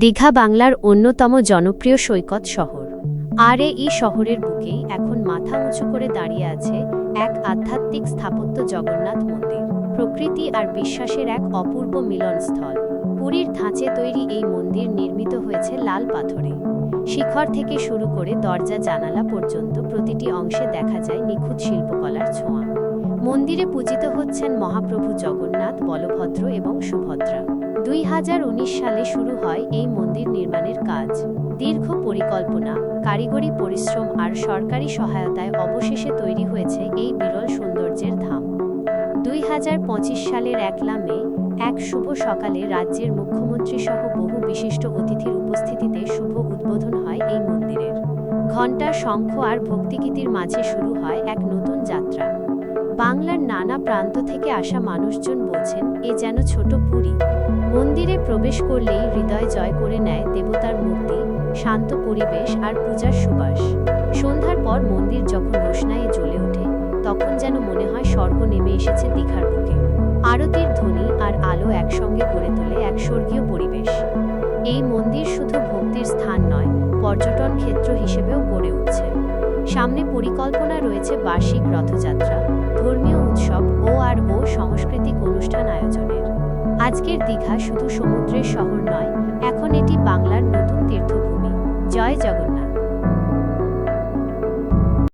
দীঘা বাংলার অন্যতম জনপ্রিয় সৈকত শহর। আর এই শহরের বুকেই এখন মাথা উঁচু করে দাঁড়িয়ে আছে এক আধ্যাত্মিক স্থাপত্য জগন্নাথ মন্দির। প্রকৃতি আর বিশ্বাসের এক অপূর্ব মিলনস্থল। পুরীর ধাঁচে তৈরি এই মন্দির নির্মিত হয়েছে লাল পাথরে। শিখর থেকে শুরু করে দরজা জানালা পর্যন্ত প্রতিটি অংশে দেখা যায় নিখুঁত শিল্পকলার ছোঁয়া। মন্দিরে পূজিত হচ্ছেন মহাপ্রভু জগন্নাথ, বলভদ্র এবং সুভদ্রা। দুই হাজার উনিশ সালে শুরু হয় এই মন্দির নির্মাণের কাজ। দীর্ঘ পরিকল্পনা, কারিগরি পরিশ্রম আর সরকারি সহায়তায় অবশেষে তৈরি হয়েছে এই বিরল সৌন্দর্যের ধাম। দুই হাজার পঁচিশ সালের একলা মে এক শুভ সকালে রাজ্যের মুখ্যমন্ত্রী সহ বহু বিশিষ্ট অতিথির উপস্থিতিতে শুভ উদ্বোধন হয় এই মন্দিরের। ঘণ্টা শঙ্খ আর ভক্তিগীতির মাঝে শুরু হয় এক নতুন যাত্রা। বাংলার নানা প্রান্ত থেকে আসা মানুষজন বলছেন, এ যেন ছোট পুরী। মন্দিরে প্রবেশ করলেই হৃদয় জয় করে নেয় দেবতার মূর্তি, শান্ত পরিবেশ আর পূজার সুবাস। সন্ধ্যার পর মন্দির যখন রোশনায়ে জ্বলে ওঠে, তখন যেন মনে হয় স্বর্গ নেমে এসেছে দীঘার বুকে। আরতির ধ্বনি আর আলো একসঙ্গে গড়ে তোলে এক স্বর্গীয় পরিবেশ। এই মন্দির শুধু ভক্তির স্থান নয়, পর্যটন ক্ষেত্র হিসেবেও গড়ে উঠছে। সামনে পরিকল্পনা রয়েছে বার্ষিক রথযাত্রা। ধর্মীয় উৎসব ও আর ও সাংস্কৃতিক অনুষ্ঠান আয়োজনের। আজকের দীঘা শুধু সমুদ্রের শহর নয়, এখন এটি বাংলার নতুন তীর্থভূমি। জয় জগন্নাথ।